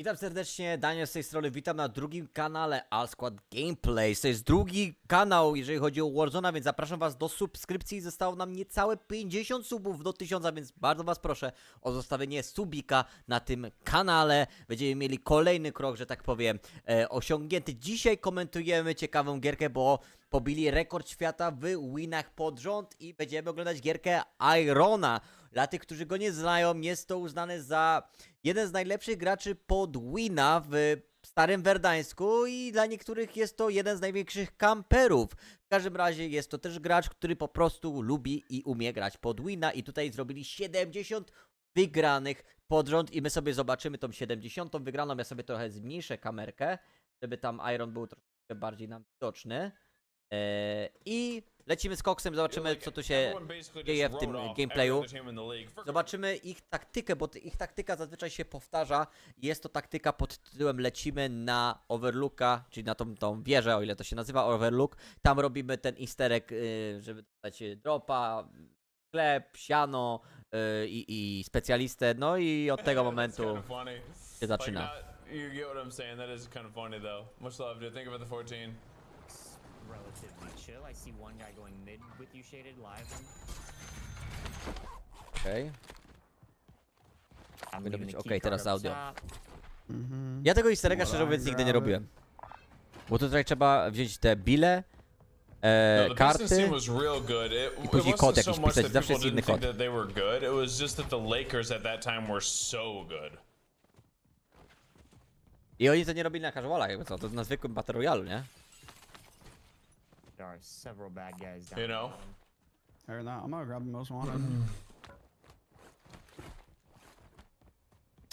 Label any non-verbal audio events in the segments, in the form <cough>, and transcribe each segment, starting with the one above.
Witam serdecznie, Daniel z tej strony, witam na drugim kanale All Squad Gameplays. To jest drugi kanał, jeżeli chodzi o Warzona, więc zapraszam was do subskrypcji. Zostało nam niecałe 50 subów do 1000, więc bardzo was proszę o zostawienie subika na tym kanale. Będziemy mieli kolejny krok, że tak powiem, e, osiągnięty. Dzisiaj komentujemy ciekawą gierkę, bo pobili rekord świata w winach pod rząd i będziemy oglądać gierkę Irona. Dla tych, którzy go nie znają, jest to uznany za jeden z najlepszych graczy pod wina w Starym Werdańsku i dla niektórych jest to jeden z największych kamperów. W każdym razie jest to też gracz, który po prostu lubi i umie grać pod wina i tutaj zrobili 70 wygranych pod rząd i my sobie zobaczymy tą 70 wygraną. Ja sobie trochę zmniejszę kamerkę, żeby tam Iron był troszkę bardziej nam widoczny. Eee, I lecimy z koksem, zobaczymy co tu się dzieje w tym gameplayu. Zobaczymy ich taktykę, bo ich taktyka zazwyczaj się powtarza. Jest to taktyka pod tytułem lecimy na Overlooka, czyli na tą, tą wieżę, o ile to się nazywa Overlook. Tam robimy ten easter egg, y, żeby dostać y, dropa, chleb, siano y, i, i specjalistę. No i od tego momentu się zaczyna. You get what I'm saying? That is kind of funny though. Much love, dude. Think about the 14. chill. I see one guy going mid with you shaded live. Okej. I'm Powinno leaving być the okej, teraz up audio. top. Ja tego easter egga szczerze mówiąc nigdy nie robiłem. Bo tutaj trzeba wziąć te bile, e, No, karty. team was real good. It, it później wasn't kod so jakiś much pisać, that zawsze people jest inny didn't think kod. that they were good. It was just that the Lakers at that time were so good. I oni to nie robili na casualach, jakby co, to na zwykłym Battle Royale, nie? There are several bad guys down You know? I'm gonna grab the most wanted. <clears throat>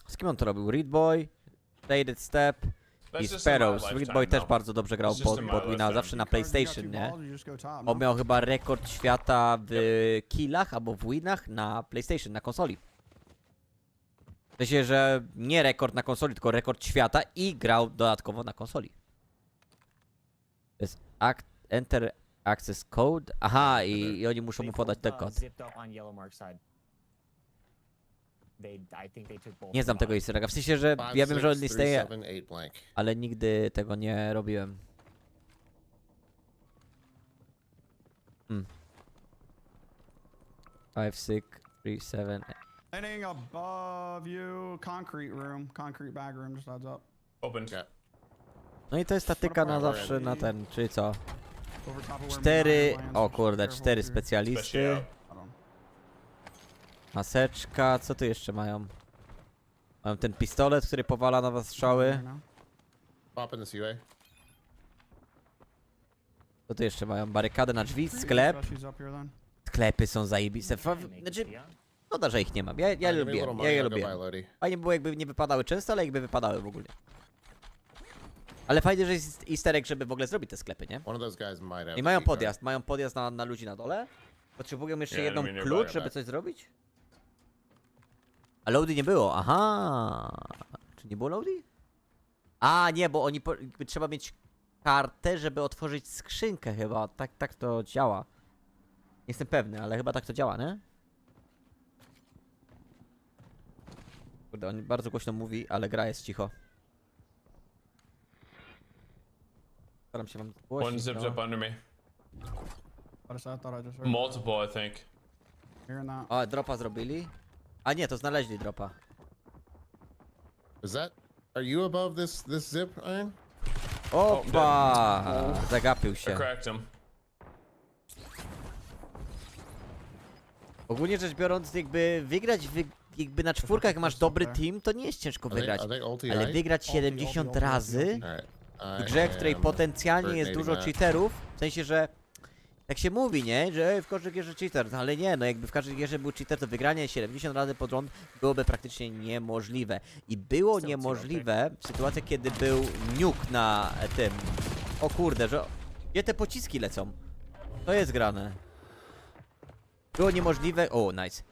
Z kim on to robił? Readboy, Faded Step i just in my Sparrows. lifetime, Readboy też bardzo dobrze grał just pod, in my lifetime. zawsze na PlayStation, nie? On miał chyba rekord świata w killach albo w winach na PlayStation, na konsoli. W sensie, że nie rekord na konsoli, tylko rekord świata i grał dodatkowo na konsoli. To jest act, Enter Access Code. Aha, i, i oni muszą mu podać ten uh, kod. Nie znam tego easter egga. W sensie, że ja wiem, że on istnieje, ale nigdy tego nie robiłem. Hmm. 5, 6, 3, 7. Landing above you, concrete room, concrete bag room, just heads up. Yeah. No i to jest statyka na Dobra, zawsze na ten, czyli co? Cztery, o kurde, cztery specjalisty. Maseczka, co tu jeszcze mają? Mają ten pistolet, który powala na was strzały. This UA. Co tu jeszcze mają? Barykadę na drzwi, sklep. Sklepy są zajebiste. Fa- Znaczy, szkoda, że ich nie mam. Ja, ja lubię, ja je lubię. Fajnie było jakby nie wypadały często, ale jakby wypadały w ogóle. Ale fajnie, że jest easter egg, żeby w ogóle zrobić te sklepy, nie? One of those guys might have. I mają key podjazd, mają podjazd na, na ludzi na dole. Potrzebują jeszcze Yeah, jedną klucz, żeby back. coś zrobić? A loady nie było, aha. Czy nie było loady? A, nie, bo oni, po, jakby trzeba mieć kartę, żeby otworzyć skrzynkę chyba. Tak, tak to działa. Nie jestem pewny, ale chyba tak to działa, nie? Kurde, on bardzo głośno mówi, ale gra jest cicho. Staram się wam One zgłosić, zipped no. up under me. What is that? I thought I just heard. Multiple, I think. Hearing that. O, dropa zrobili? A nie, to znaleźli dropa. Is that? Are you above this this zip, Iron? Opa! Zagapił I się. cracked him. Ogólnie rzecz biorąc, jakby wygrać wy, jakby na czwórkach jak masz dobry team, to nie jest ciężko Are they, wygrać. are they ulti Ale wygrać 70 razy. W grze, w której potencjalnie jest dużo cheaterów, w sensie, że tak się mówi, nie? Że w każdej gierze cheater, no ale nie, no jakby w każdej gierze był cheater, to wygranie 70 razy pod rząd byłoby praktycznie niemożliwe. I było niemożliwe w sytuacji, kiedy był nuke na tym. O kurde, że... Gdzie te pociski lecą? To jest grane. Było niemożliwe... O, nice.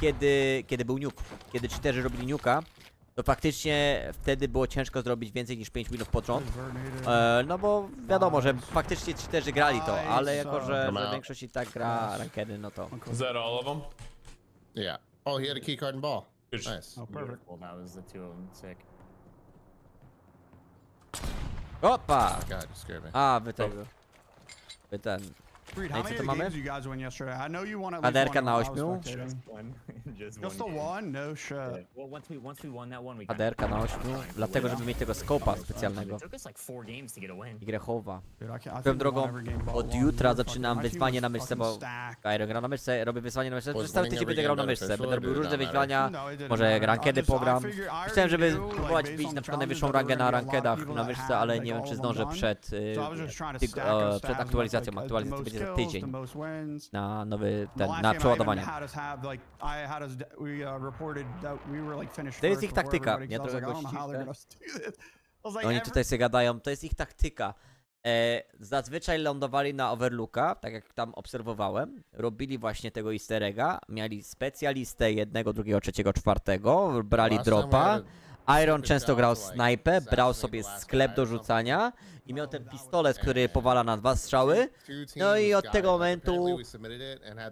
Kiedy, kiedy był nuke, kiedy cheaterzy robili nuka, to faktycznie wtedy było ciężko zrobić więcej niż 5 minut pod rząd. E, no bo wiadomo, że faktycznie cheaterzy grali to, ale jako, że, że większość i tak gra rankedy, no to... That all of them? Yeah. Oh, he had a key card and ball. Good Nice. Oh, perfect. Beautiful. That was the two of them. Sick. Opa! God, you scared me. A, wy tego. Wy ten. How co the mamy? games you guys win yesterday? I know you won at least Kaderka one na ośmiu. Just one. <laughs> Just Just the one. No shit. Yeah. Well, once we once we won that one, we. kinda- Kaderka na ośmiu. Dlatego, żeby mieć tego skopa It specjalnego. to. I Grechowa. Won drogą, od jutra zaczynam wyzwanie na myszce, bo. Kairo gra na myszce, robię wyzwanie na myszce. Przez cały tydzień będę grał na myszce. Będę robił różne wyzwania. No, Może rankedy pogram. Chciałem, żeby like, bić na przykład the najwyższą rangę na rankedach na myszce, ale nie wiem czy zdążę przed, y, to tyg- e, przed aktualizacją. Aktualizacja będzie za tydzień na nowy, ten, na przeładowanie. uh, To jest ich taktyka. I was like, Oni tutaj sobie gadają, to jest ich taktyka. E, zazwyczaj lądowali na Overlooka, tak jak tam obserwowałem. Robili właśnie tego easter egga. Mieli specjalistę jednego, drugiego, trzeciego, czwartego. Brali dropa. Iron często grał to, snajpę, brał sobie sklep do rzucania i miał ten pistolet, który powala na dwa strzały. No i od tego momentu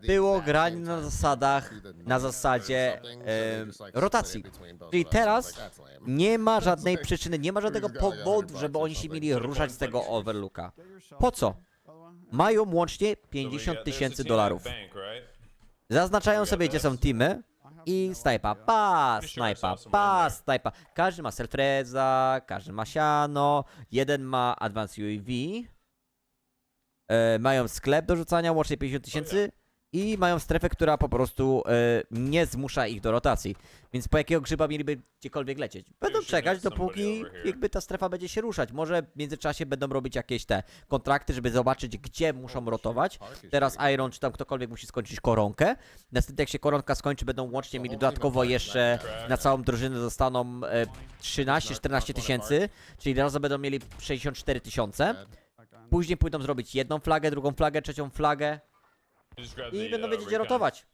było granie na zasadach, na zasadzie it rotacji. Czyli teraz nie ma żadnej przyczyny, nie ma żadnego powodu, 100 żeby oni się mieli ruszać z tego Overlooka. Po co? Mają łącznie So we 50 got- there's a tysięcy dolarów. Zaznaczają sobie, gdzie są teamy I snajpa, idea. pa, Pretty sure I snajpa, saw someone in pa, there. snajpa. Każdy ma self-reza, każdy ma siano, jeden ma advanced UAV, e, mają sklep do rzucania, łącznie 50 tysięcy i mają strefę, która po prostu e, nie zmusza ich do rotacji. Więc po jakiego grzyba mieliby gdziekolwiek lecieć? Będą czekać, dopóki jakby ta strefa będzie się ruszać. Może w międzyczasie będą robić jakieś te kontrakty, żeby zobaczyć, gdzie muszą rotować. Teraz Iron czy tam ktokolwiek musi skończyć koronkę. Następnie jak się koronka skończy, będą łącznie mieli dodatkowo jeszcze na całą drużynę dostaną e, 13-14 tysięcy, czyli razem będą mieli 64 tysiące. Później pójdą zrobić jedną flagę, drugą flagę, trzecią flagę i będą wiedzieć gdzie rotować.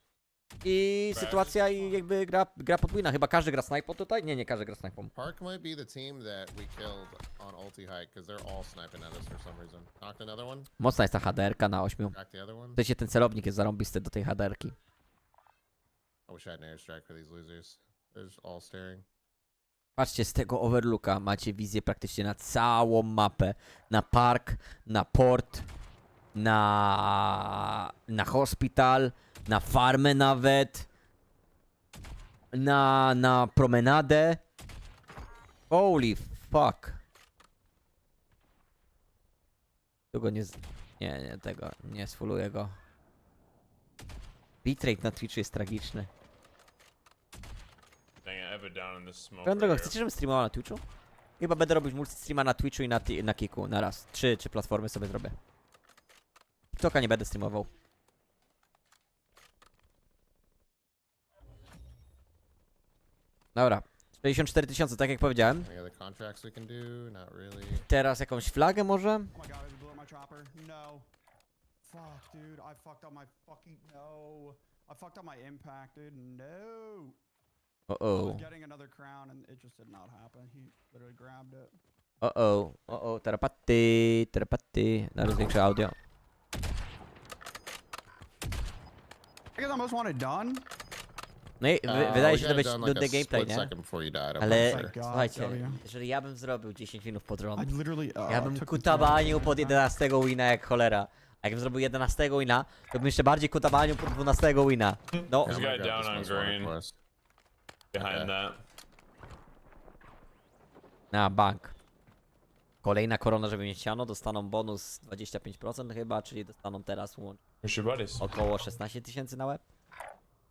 I sytuacja i jakby gra, gra podwójna. Chyba każdy gra snajpą tutaj? Nie, nie każdy gra snajpą. Park might be the team that we killed on ulti hike because they're all sniping at us for some reason. Knocked another one. Mocna jest ta HDR-ka na 8. Cracked the other one. W sensie ten celownik jest zarąbisty do tej HDR-ki. I wish I had an airstrike for these losers. They're just all staring. Patrzcie, z tego overlooka macie wizję praktycznie na całą mapę. Na park, na port, na, na hospital, na farmę nawet, na, na promenadę. Holy fuck. Tu go nie... Z... Nie, nie, tego, nie sfuluję go. Bitrate na Twitchu jest tragiczny. Dang it, I have it down in this smoke. Swoją drogą, right chcecie, żebym streamował na Twitchu? Chyba będę robić multi-streama na Twitchu i na, ti- na Kiku na raz. Trzy, trzy platformy sobie zrobię. TikToka nie będę streamował. Dobra. 64 tysiące, tak jak powiedziałem. Teraz jakąś flagę może? Oh. No. Fuck, dude. I fucked up my fucking. No. I fucked up my impact, dude. No. O I o, was getting another crown and it just did not happen. He literally grabbed it. o o, o o, terapaty, terapaty. Zaraz zwiększę audio. I get the most wanted done. No i Uh, wy, wydaje we się, że got być nudny like a gameplay, split nie? second before you died. I'm Ale. God, słuchajcie, W. jeżeli ja bym zrobił 10 minut pod rząd, I literally. Uh, Ja bym took kutabanił pod it. 11 wina jak cholera. A jakbym zrobił 11 wina, to bym jeszcze bardziej kutabanił pod 12 wina. No, There's a gonna guy grab down this on wanted green. quest. Behind Okay. that. na bank. Kolejna korona, żeby mieć siano, dostaną bonus 25% chyba, czyli dostaną teraz łącznie Około 16 tysięcy na łeb.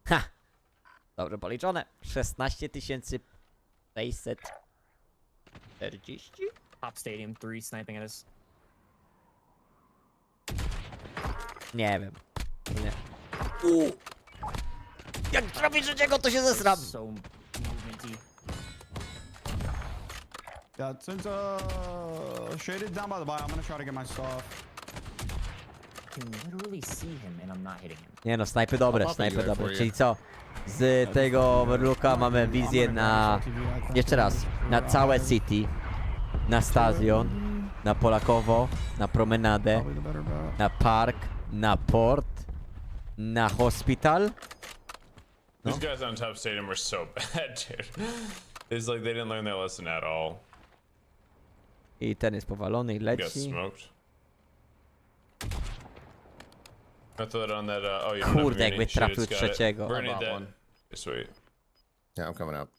Ha! Dobrze policzone. 16 tysięcy 640? Top stadium, three sniping at us. Nie wiem. Nie. U. Jak zrobię trzeciego, to się zesram. So movementy. Yeah, since uh shaded down by the bottom, I'm gonna try to get my stuff. I can literally see him and I'm not hitting him. Nie no, snajpy dobre, snajpy dobre. Czyli co? Z tego overlooka mamy wizję na... Jeszcze raz. Na całe city. Na stadion. Na Polakowo. Na promenadę. Na park. Na port. Na hospital. These guys on top stadium were so <laughs> bad, dude. It's like they didn't learn their lesson at all. I ten jest powalony i Got leci. Thought on that. Uh, oh, Kurde, jakby trafił trzeciego. Bernie dead. one. Sweet. Yeah, I'm coming up.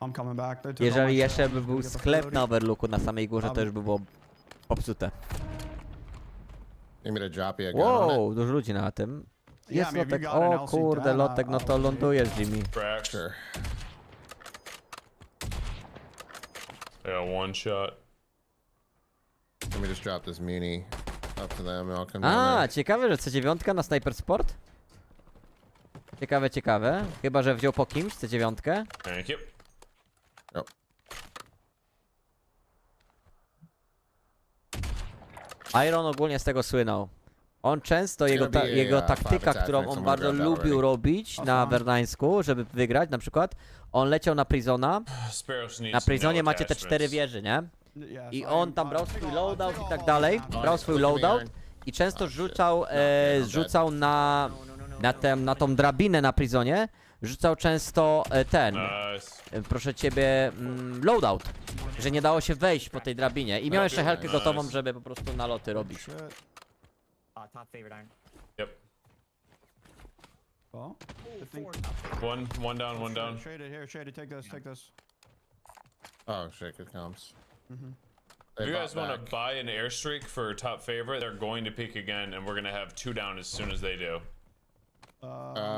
I'm coming back. They took all my Jeżeli jeszcze by był gonna get the sklep na Overlooku na samej górze, to już by było popsute. To drop you a gun on it? Wow, dużo ludzi na tym. Jest I mean, if you lotek. got an O LC kurde, ten, lotek, I- no I'll to it. lądujesz, Jimmy. Cracked. Sure. I got one shot. Let me just drop this muni A, there. ciekawe, że C9 na Sniper Sport? Ciekawe, ciekawe. Chyba, że wziął po kimś C9. Thank you. Iron ogólnie z tego słynął. On często, jego, ta, jego taktyka, którą on bardzo lubił robić na Aha. Verdańsku, żeby wygrać na przykład, on leciał na. Sparrows needs Na Prisonie no macie te cztery wieże, nie? I on am- tam brał swój loadout i tak dalej. them. Brał swój me, loadout i często rzucał, No, e, rzucał na, No, no, no, no, na, no, tem, no, na no. tą drabinę na Prisonie. Rzucał często e, ten, Nice. e, proszę ciebie, mm, loadout. Że nie dało się wejść po tej drabinie. I miał jeszcze helkę Nice. gotową, żeby po prostu naloty robić. Shit. Uh, top favorite iron. Yep. One, one down, one down. Here. Take this, take this. Oh shit, good comms. Mhm. If you guys want to buy an airstreak for top favorite, they're going to peak again, and we're gonna have two down as soon as they do. Uh,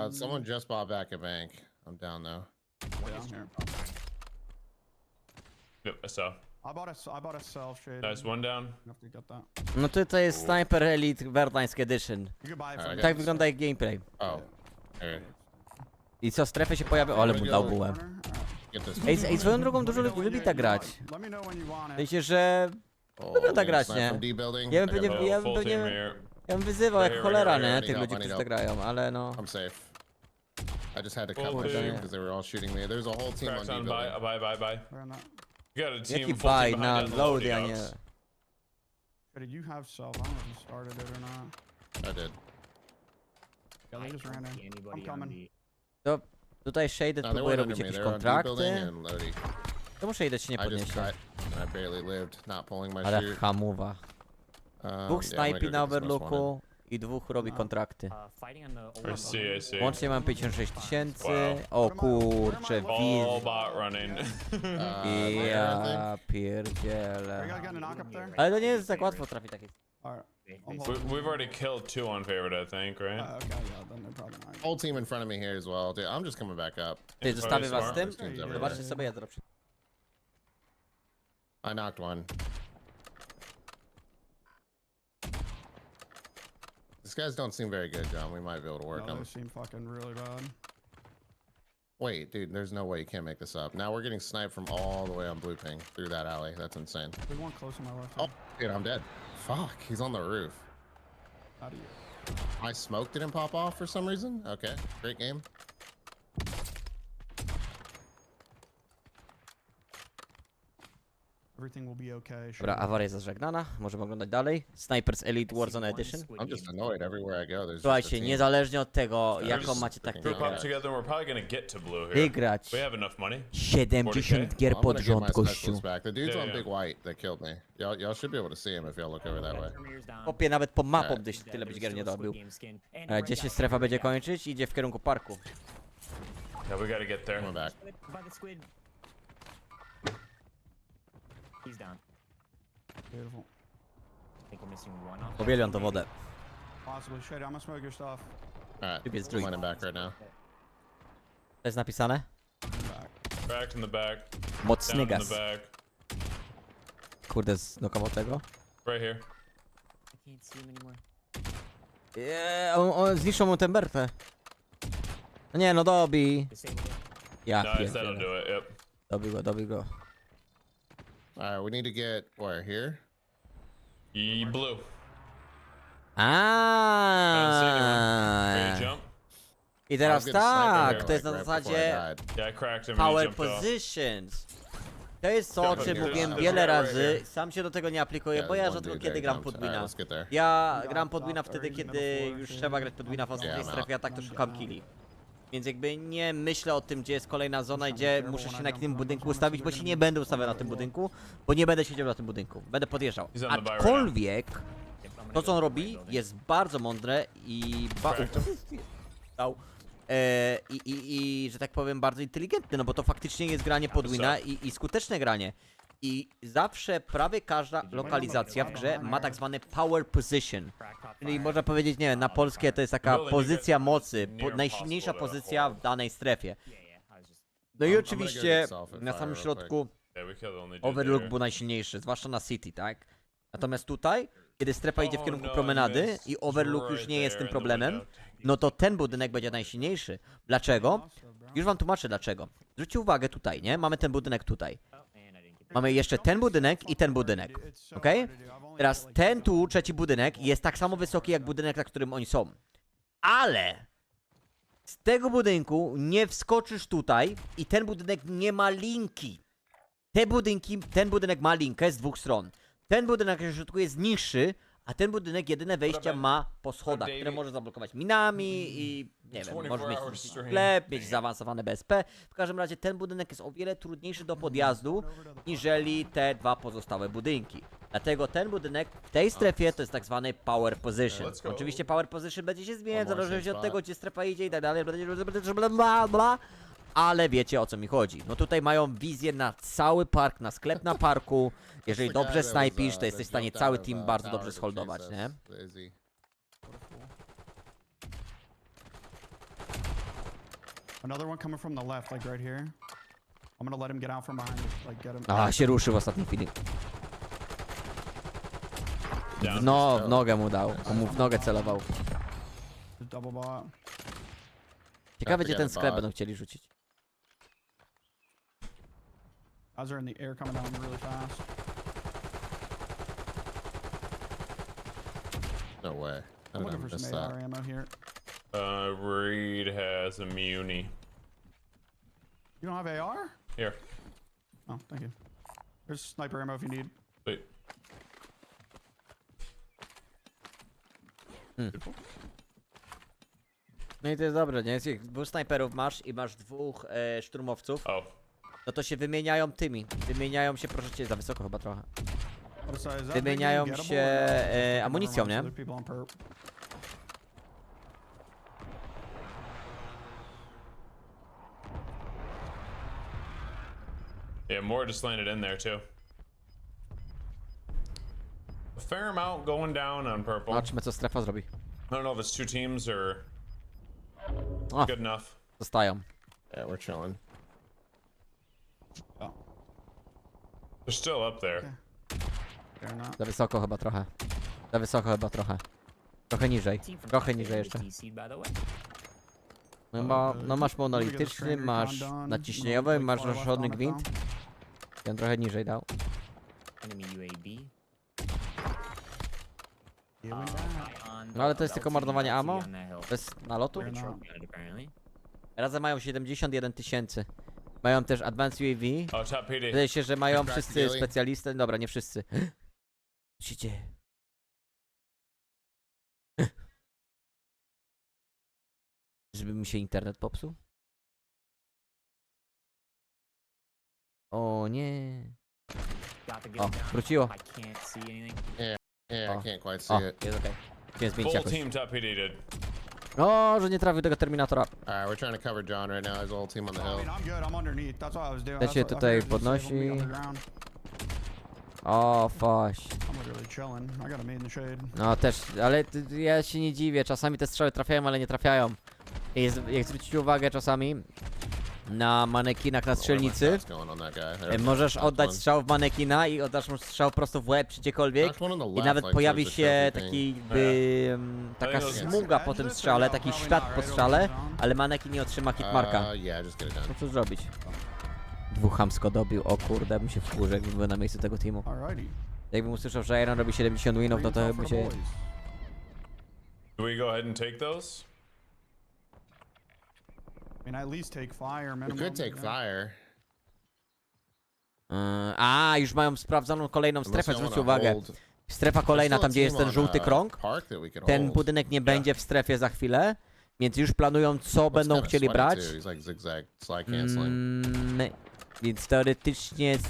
Um, someone just bought back a bank. I'm down though. down. Yep, I saw. I bought a, s- I bought a self shaded. Nice, one down. You have that. No to, to jest Sniper Elite Verdańsk Edition. You can buy from I Tak got wygląda ich gameplay. Oh, here. I co, strefy się pojawią? Ale mu dał this. Ej, ej, swoją drogą dużo ludzi lubi tak grać. W sensie, że we tak grać, nie? Ja bym pewnie- ja bym full team pewnie- here. ja bym wyzywał jak cholera, nie? Tych ludzi, którzy tak grają, ale no... I'm safe. I just had to Full cut my team. shoot because they were all shooting me. There's a whole team on Cracks D on, building. buy, buy. They're not. You got a team, Jaki full baj team na behind that loady, a loadie, nie... Shaded, you have self. I don't know if you started it or not. I did. I just ran in. I'm coming. the- Tutaj Shaded No, they próbuje weren't robić under me. jakieś They were on D building kontrakty. and Lodi. Czemu Shaded się nie I just podniesie? cut and I barely lived, not pulling my Ale shoot. hamuwa. Um, Dwóch yeah, I'm gonna snajpi go na get this most wanted. Overlooku i dwóch robi kontrakty. Uh, fighting on the old I see, I see. Łącznie mam 56 tysięcy. Wow. O kurcze, All wiz. bot running. <laughs> <laughs> Uh, there, I think. Ja Are you pierdzielę. guys getting a knock up there? Ale to nie jest tak łatwo trafić takie. We, we've already killed two on favorite, I think, right? Uh, okay, yeah, then they're probably not. Whole team in front of me here as well. Dude, I'm just coming back up. Ty, zostawię was z smart. tym? This team's everywhere. Zobaczcie sobie, ja. I knocked one. These guys don't seem very good, John. We might be able to work No, them. they seem fucking really bad. Wait, dude, there's no way you can't make this up. Now we're getting sniped from all the way on blue ping through that alley. That's insane. There's one close on my left. Oh, dude, I'm dead. Fuck, he's on the roof. How do you? My smoke didn't pop off for some reason. Okay, great game. Dobra, awaria zażegnana. Możemy oglądać dalej. Snipers Elite Warzone one Edition. I'm just annoyed everywhere I go. There's just a Słuchajcie, team. niezależnie od tego, jaką macie taktykę, Group Okay. up together, we're probably gonna get to blue here. wygrać We have enough money. 70 gier I'm pod gonna get my rząd, gościu. specialist back. The dude's Yeah, on yeah. Big White that killed me. Y'all, y'all should be able to see him if y'all look over that way. Terminator's down. Popie nawet po mapą byś tyle byś gier nie dobił. And E, Gdzie się strefa będzie kończyć? Idzie w kierunku parku. Yeah, we gotta get there. Coming back. He's down. Beautiful. I think we're missing one off. Uwielbiam tą wodę. Possibly. Shady, I'm gonna smoke your stuff. I'm back right now. To jest napisane? Back. In the back. Mocny Down in gaz. the back. Kurde, tego. Right here. I can't see him anymore. Eee, on, on zniszczą mu tę bertę. No nie, no dobi. Disabled it. Ja Nice, that'll pierdzielę. do it. Yep. Dobi go, dobi go. All right, we need to get where here. E blue. Ready jump? I I teraz was getting sniped tak, to jest like, na right before I zasadzie died. Yeah, I cracked him and he power jumped off. positions. To jest to, o Dobra, czym mówiłem wiele razy. Sam się do tego nie aplikuję, Yeah, bo ja one rzadko dude kiedy there gram jumped. pod All right, wina. let's get there. Ja gram pod dot, wina wtedy, kiedy już trzeba grać pod wina w Yeah, I'm strefie, a tak to szukam killi. Więc jakby nie myślę o tym, gdzie jest kolejna zona, gdzie muszę się na jakim budynku ustawić, bo się nie będę ustawiał na tym budynku, bo nie będę siedział na tym budynku. Będę podjeżdżał. Aczkolwiek to, co on robi, jest bardzo mądre i... Ba Dał. E, i, i, I, że tak powiem, bardzo inteligentny, no bo to faktycznie jest granie pod wina i, i skuteczne granie. I zawsze prawie każda lokalizacja w grze ma tak zwany power position. Czyli można powiedzieć, nie wiem, na polskie to jest taka pozycja mocy, po, najsilniejsza pozycja w danej strefie. No i oczywiście na samym środku Overlook był najsilniejszy, zwłaszcza na City, tak? Natomiast tutaj, kiedy strefa idzie w Oh, kierunku no, promenady i Overlook już nie jest tym problemem, no to ten budynek będzie najsilniejszy. Dlaczego? Już wam tłumaczę dlaczego. Zwróćcie uwagę tutaj, nie? Mamy ten budynek tutaj. Oh, Mamy jeszcze ten budynek i ten budynek. Okej? Teraz ten tu, trzeci budynek, jest tak samo wysoki jak budynek, na którym oni są. Ale z tego budynku nie wskoczysz tutaj i ten budynek nie ma linki. Te budynki, ten budynek ma linkę z dwóch stron. Ten budynek na środku jest niższy, a ten budynek jedyne wejścia ma po schodach, które może zablokować minami i nie wiem, może 24 mieć sklep, mieć zaawansowane BSP. W każdym razie ten budynek jest o wiele trudniejszy do podjazdu, niżeli te dwa pozostałe budynki. Dlatego ten budynek w tej strefie to jest tak zwany power position. Let's go. Oczywiście power position będzie się zmieniać, One more zależności od tego, gdzie strefa idzie i tak dalej, bla, bla, bla, ale wiecie o co mi chodzi. No tutaj mają wizję na cały park, na sklep na parku. Jeżeli dobrze snajpisz, uh, to jesteś w stanie cały team uh, bardzo dobrze chase nie? Another one coming from the left, like right here. I'm gonna let him get out from behind, like get him. A, się ruszył w ostatniej chwili. Down. No, w nogę mu dał. On mu w nogę celował. Ciekawe, gdzie ten sklep będą chcieli rzucić. Guys are in the air coming down really fast. No way. I I'm looking for some AR ammo here. Uh, Reed has a Muni. You don't have AR? Here. Oh, thank you. There's sniper ammo if you need. Wait. No i to jest dobre, nie? Jak dwóch snajperów masz i masz dwóch e, szturmowców, Oh, no to się wymieniają tymi. Wymieniają się, proszę cię, za wysoko chyba trochę. Wymieniają się, e, amunicją, nie? yeah, more just landed in there too. Fair amount going down on purple. I Zobaczmy, co strefa zrobi. don't know if it's two teams or O, good enough. zostają. Yeah, we're chilling. Oh, They're still up there. they're not. Za wysoko chyba trochę. Za wysoko chyba trochę. Trochę niżej. Trochę niżej jeszcze. No, ma, no masz monolityczny, masz naciśnieniowy, masz rozszerzony gwint. Ten trochę niżej dał. Enemy UAV. Yeah, Uh, we guy on No ale to jest tylko marnowanie ammo? Bez nalotu? Razem mają 71 tysięcy. Mają też Advanced UAV. Oh, top PD. Wydaje się, że mają wszyscy specjalistę. Dobra, nie wszyscy. <gasps> Co się dzieje? <gasps> Żeby mi się internet popsuł? O nie. O, wróciło. Anything. Yeah. I can't quite see O, it. jest okej. Chciałem zmienić Full jakoś. team top PD did. O, że nie trafił tego Terminatora. Alright, we're trying to cover John right now. His whole team on the hill. mean, I'm good. I'm underneath. That's what I was doing. Te That's się tutaj podnosi. O, faś. I'm literally chilling. I got a mid in the shade. No też, ale ty- ja się nie dziwię, czasami te strzały trafiają, ale nie trafiają. I jest, jak zwrócicie uwagę czasami na manekinach na strzelnicy, e, możesz oddać strzał w manekina i oddasz mu strzał prosto w łeb czy gdziekolwiek. I nawet pojawi się taki jakby em, taka smuga po tym strzale, taki ślad po strzale, ale manekin nie otrzyma hitmarka. Uh, No co zrobić? Dwóch chamsko dobił, o kurde, bym się wkurzył, jakbym był na miejscu tego teamu. Jakbym usłyszał, że Iron robi 70 winów, no to by top się... Do we go ahead and take those? I mean, at least take fire We minimum. could take yeah. fire. Yy, a, już mają sprawdzoną kolejną Unless strefę, y'all zwróćcie wanna uwagę. hold- Strefa There's kolejna, a tam gdzie jest team ten on, żółty uh, krąg. park that we could Ten hold. budynek nie będzie w strefie za chwilę. Więc już planują, co będą kinda chcieli sweaty brać. too, He's like zigzag, slide canceling. Mm, więc teoretycznie s-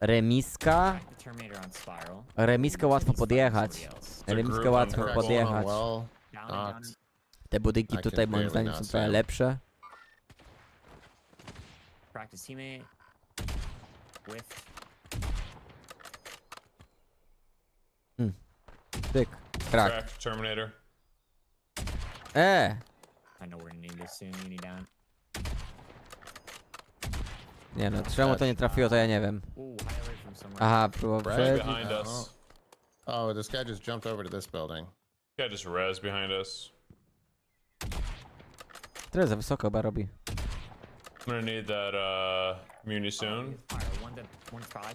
remiska. The Terminator on Spiral. Remiskę łatwo podjechać. a Remiskę group on łatwo on podjechać. well. Down and down knocked. Te budynki I tutaj moim zdaniem są trochę lepsze. Practice teammate. With. Tyk. Krak. Crack, Terminator. E! I know we're gonna need this soon. Uni down. Nie no, czemu to nie trafiło, to ja nie wiem. Ooh, high alert from somewhere. Aha, próbował przejść. Behind Oh. us. Oh, this guy just jumped over to this building. Yeah, just res behind us. Tyle za wysoko chyba robi. I'm gonna need that uh muni soon.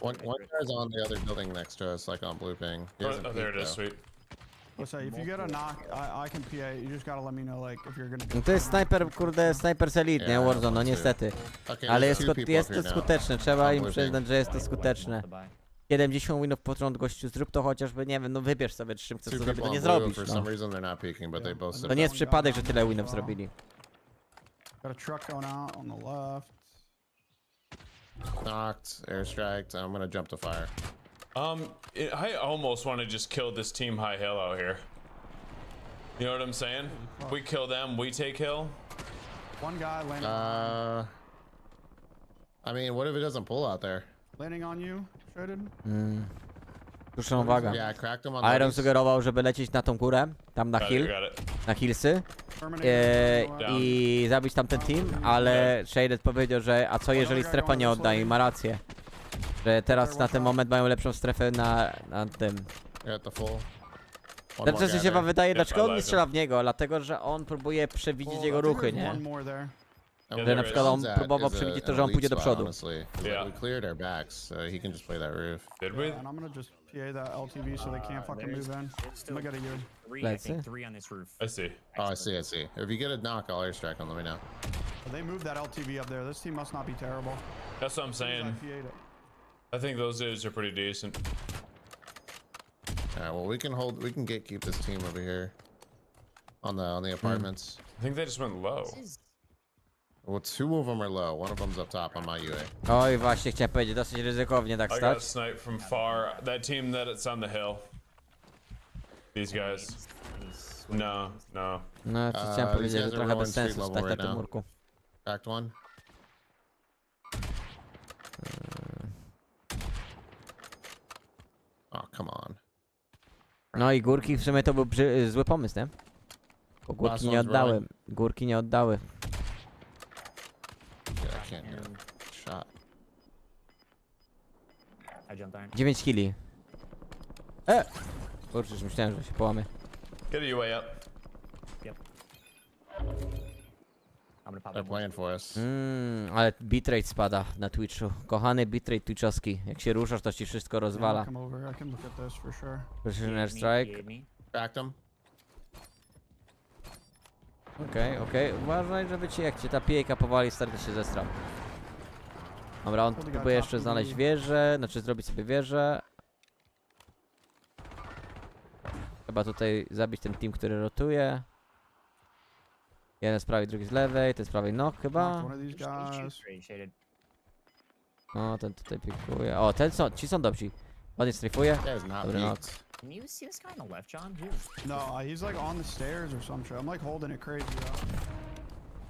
One to one guy's on the other building next to us, like on blue ping. He Oh, hasn't oh, there it peeked, is. though. Sweet. Let's say if you get a knock, I, I can PA. You just gotta let me know like if you're gonna. No to jest snajper, kurde, snajper z Elite, nie? Warzone, no niestety. Okay, Ale there's jest, two to, people jest up to here now. skuteczne, trzeba im przyznać, że jest to skuteczne. to buy. 70 winów po rząd gościu, zrób to chociażby, nie wiem, no wybierz sobie czym chcesz Two to zrobić, people to nie blue, zrobisz, For no. some reason, they're not peeking, but they Yeah. both. To nie jest przypadek, że tyle winów zrobili. Got a truck going out on the left. knocked, airstriked. I'm gonna jump to fire. Um, it, I almost want to just kill this team high hill out here. You know what I'm saying? We kill them, we take hill. One guy landing, Uh, I mean, what if it doesn't pull out there? landing on you, shredded. Mm. Proszę uwaga. Yeah, I cracked him on. Iron lobbies. sugerował, żeby lecieć na tą górę, tam na Got hill, it, got it. na hillsy Terminator. E, i zabić tamten team, ale Shaded powiedział, że a co jeżeli strefa nie odda i ma rację. Że teraz na ten moment mają lepszą strefę na, na tym. At the full. One more Znaczy guy się wam there. wydaje, dlaczego on nie strzela w niego? Dlatego, że on próbuje przewidzieć jego ruchy, nie? Że na przykład on próbował is a- przewidzieć to, an że on elite pójdzie do spot, przodu. Honestly, Yeah. we cleared our backs, so he can just play that roof. Did we? And I'm gonna just PA that LTV so they can't Uh, fucking there's- move in. there's I'm still gonna get a you. three, I Let's think see. three on this roof. I see. Oh, I see, I see. If you get a knock, I'll airstrike him. Let me know. They moved that LTV up there. This team must not be terrible. That's what I'm saying. PA'd it. I think those dudes are pretty decent. All right. Well, we can hold. We can get keep this team over here. On the on the apartments. I think they just went low. This is Well, two of them are low. One of them's up top on my UA. Oj, właśnie chciałem powiedzieć, dosyć ryzykownie tak I stać. got sniped from far. That team that it's on the hill. These guys. No, no. No, co Uh, chciałem these powiedzieć, że guys are trochę rolling bez sensu street stać na level tym right now. murku. Cracked one. Oh, come on. No i górki w sumie to był brzy- zły pomysł, nie? Bo Last górki nie one's oddały. rolling. Górki nie oddały. Yeah, I can't do it. Shot. I jumped iron. 9 kili. E! Kurczę, już myślałem, że się połamie. Get a UA up. I'm gonna pop They're playing for us. Mmm, ale bitrate spada na Twitchu. Kochany bitrate twitchowski. Jak się ruszasz, to ci wszystko I'll rozwala. come over. I can look at this for sure. Precision me, airstrike. me. Cracked him. Okej, okej. Uważaj, żeby ci jak cię ta pijeka powali, stary to się zestrał. Dobra, on Kurde, próbuje jeszcze znaleźć wieżę, znaczy zrobić sobie wieżę. Chyba tutaj zabić ten team, który rotuje. Jeden z prawej, drugi z lewej, ten z prawej no chyba. No, ten tutaj pikuje. O, ten są, ci są dobrzy. Ładnie strajfuje. Dobry knock. Can you see this guy on the left, John? No, uh, he's like on the stairs or some shit. I'm like holding it crazy though.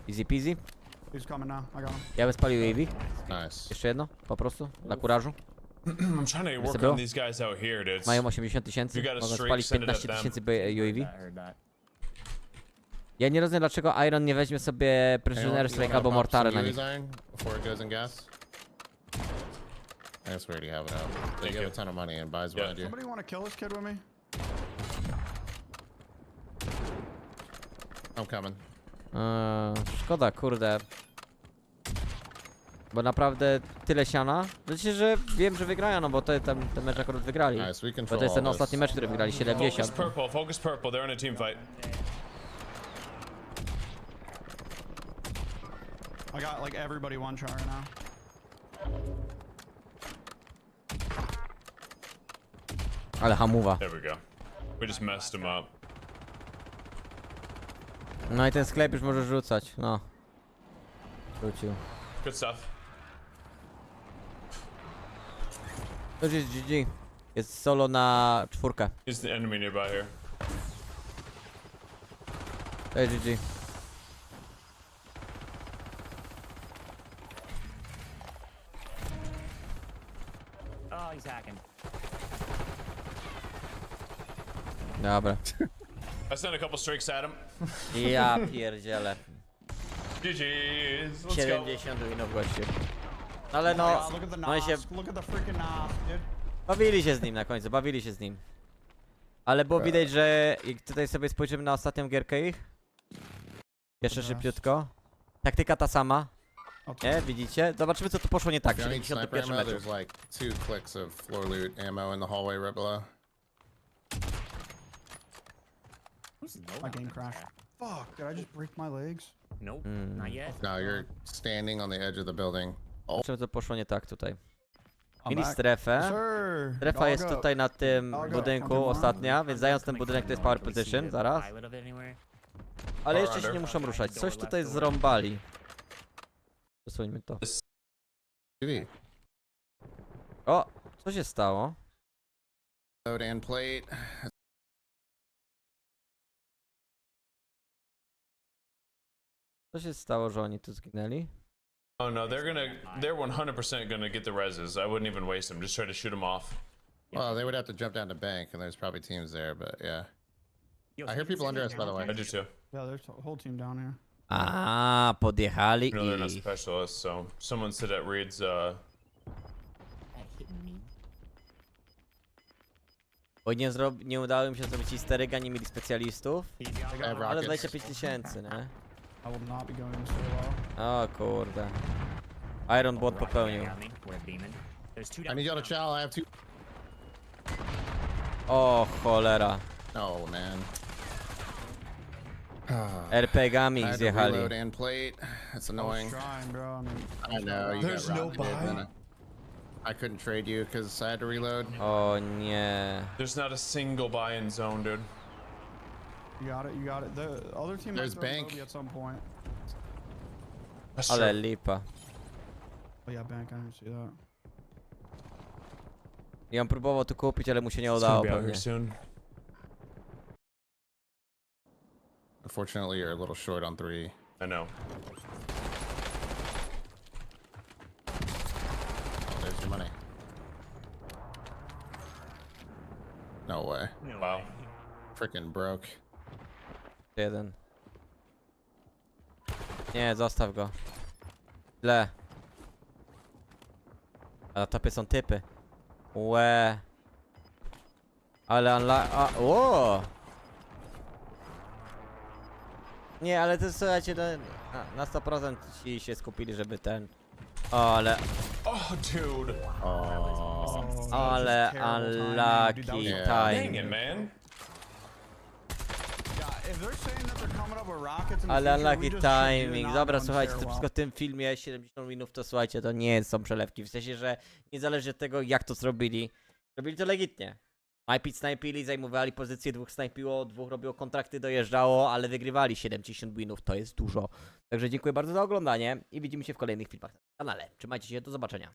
Easy peasy. He's coming now. I got him. Ja bym spalił AV. Nice. Jeszcze jedno, po prostu, dla kurażu. <clears throat> I'm trying to work on these guys out here, dudes. Mają 80 tysięcy, You got a mogą streak, spalić send it at 15 them. tysięcy UAV. I heard that. Ja nie rozumiem dlaczego Iron nie weźmie sobie Airstrike you albo Mortary na nich. UAs, Iron, before it goes in gas. I guess we already have it out. They give you. a ton of money and buys Yeah. behind you. Somebody want to kill this kid with me? I'm coming. Eee, szkoda, kurde. Bo naprawdę tyle siana. Znaczy, że wiem, że wygrają, no bo to, ten, ten mecz akurat wygrali. Nice, we Bo control to jest ten all this. ostatni mecz, który wygrali, Focus 70. purple, focus purple. They're in a team fight. I got like everybody one shot right now. Ale hamuwa. There we go. We just messed him up. No i ten sklep już może rzucać, no. Rzucił. Good stuff. To już jest GG. Jest solo na czwórkę. He's the enemy nearby here. To jest GG. Oh, he's hacking. Dobra. <laughs> I sent a couple streaks at him. Ja pierdzielę. GG's. Let's go. 70 winów gościu. Ale no, look at the oni się Nosk. Look at the freaking Nosk, dude. bawili się z nim na końcu, bawili się z nim. Ale było widać, że jak tutaj sobie spojrzymy na ostatnią gierkę ich. Jeszcze szybciutko. Taktyka ta sama, nie? Widzicie? Zobaczymy co tu poszło nie tak If you need sniper 71 ammo, meczu. there's like two clicks of floor loot ammo in the hallway right below. Who's low My game crashed. Fuck, did I just break my legs? Nope, Mm. not yet. No, you're standing on the edge of the building. Zobaczymy co poszło nie tak tutaj. I'm Mieli back. strefę. Sir, Strefa dog jest up. tutaj na tym Dog up, budynku ostatnia, więc zając ten budynek to jest power position, the zaraz. Ale jeszcze się nie muszą ruszać. Coś tutaj zrąbali. Przesuńmy to. TV. O! Co się stało? Load and plate. Co się stało, że oni tu zginęli? Oh no, they're gonna, they're 100% gonna get the reses. I wouldn't even waste them. Just try to shoot them off. Well, they would have to jump down to bank, and there's probably teams there, but yeah. Yo, I hear people under us, by the way. I do too. Yeah, there's a whole team down here. A, podjechali You know they're not i... specialists, so someone said at Reed's, uh, That? Bo nie, zrob... nie udało im się zrobić easter egga, nie mieli specjalistów. He's Have. Ale rockets. 25 tysięcy, nie? I will not be going so well. O kurde. Iron Bot Rocket popełnił. got me. There's two I down. need y'all to down. chow. I have two. O cholera. No, man. <sighs> RPG-ami I ich had to zjechali. reload and plate. That's I annoying. trying, bro. I mean, I know. You There's got no buy? man. I couldn't trade you because I had to reload. O yeah. there's not a single buy-in zone, dude. You got it. You got it. The other team There's might throw bank. Moby at some point. That's Ale true. lipa. Oh yeah, bank. I didn't see that. I on próbował tu kupić, ale mu się nie It's gonna udało be out pewnie. here soon. Unfortunately, you're a little short on three. I know. Oh, there's your money. No way. Wow. Freaking broke. Jeden. Nie, zostaw go. Źle. A na topie są typy. Łe. Ale unla... A, o! Nie, ale to słuchajcie, no, na, na 100% ci się skupili, żeby ten... O, ale... Oh, dude. Just Ale unlucky. Dang it, timing. man. Yeah, if they're saying that they're coming up with rockets in the Ale unlucky timing. Dobra, słuchajcie, to wszystko w tym filmie 70 minut to słuchajcie, to nie są przelewki. W sensie, że niezależnie od tego jak to zrobili, robili to legitnie. Najpierw snajpili, zajmowali pozycję, dwóch snajpiło, dwóch robiło kontrakty, dojeżdżało, ale wygrywali 70 winów, to jest dużo. Także dziękuję bardzo za oglądanie i widzimy się w kolejnych filmach na kanale. Trzymajcie się, do zobaczenia.